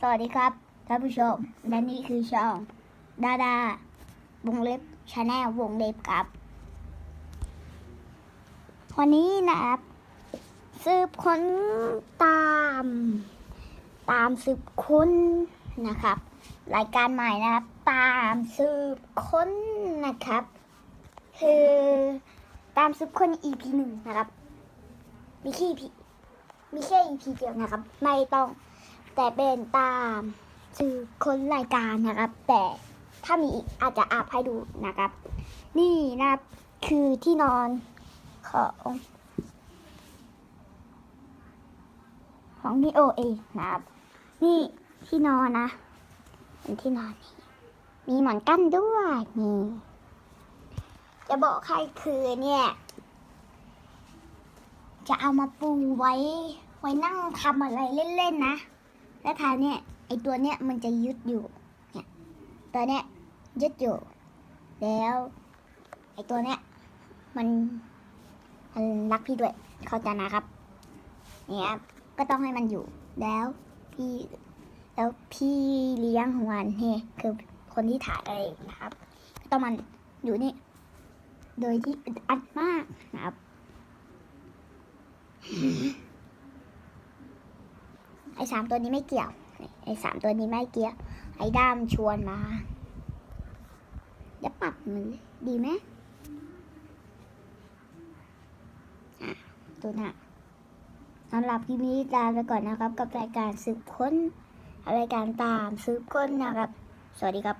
สวัสดีครับท่านผู้ชม และนี่คือช่อง ดาดาวงเล็บชาแนลวงเล็บครับ วันนี้นะครับสืบค้นตาม ตามสืบค้นนะครับ รายการใหม่นะครับ ตามสืบค้นนะครับ คือตามสืบค้น EP หนึ่งนะครับ มีแค่ EP มีแค่ EP เดียวนะครับ ไม่ต้อง แต่เป็นตามสืบค้นรายการนะครับ แต่ถ้ามีอีกอาจจะอัพให้ดูนะครับ นี่นะครับคือที่นอนของของพี่โอเองนะครับ นี่ที่นอนนะเป็นที่นอนนี่มีหมอนกั้นด้วยนี่จะบอกใครคือเนี่ย จะเอามาปูไว้ไว้นั่งทำอะไรเล่นๆนะ แล้วทาเนี่ยไอตัวเนี้ยมันจะยึดอยู่เนี่ยตัวเนี้ยยึดอยู่ แล้วไอตัวเนี้ยมันมันรักพี่ด้วยเข้าใจนะครับเนี่ยครับก็ต้องให้มันอยู่แล้วพี่แล้วพี่เลี้ยงของมันเนี่คือคนที่ถ่ายเองนะครับก็ต้องมันอยู่นี่ โดยที่อัดมากนะครับ สามตัวนี้ไม่เกี่ยว ไอ้สามตัวนี้ไม่เกี่ยว ไอ้ด้ามชวนมาจะปรับมันดีไหมอะตัวน่ะสำหรับคลิปนี้ลาไปก่อนนะครับ กับรายการสืบค้นรายการตามสืบค้นนะครับ สวัสดีครับ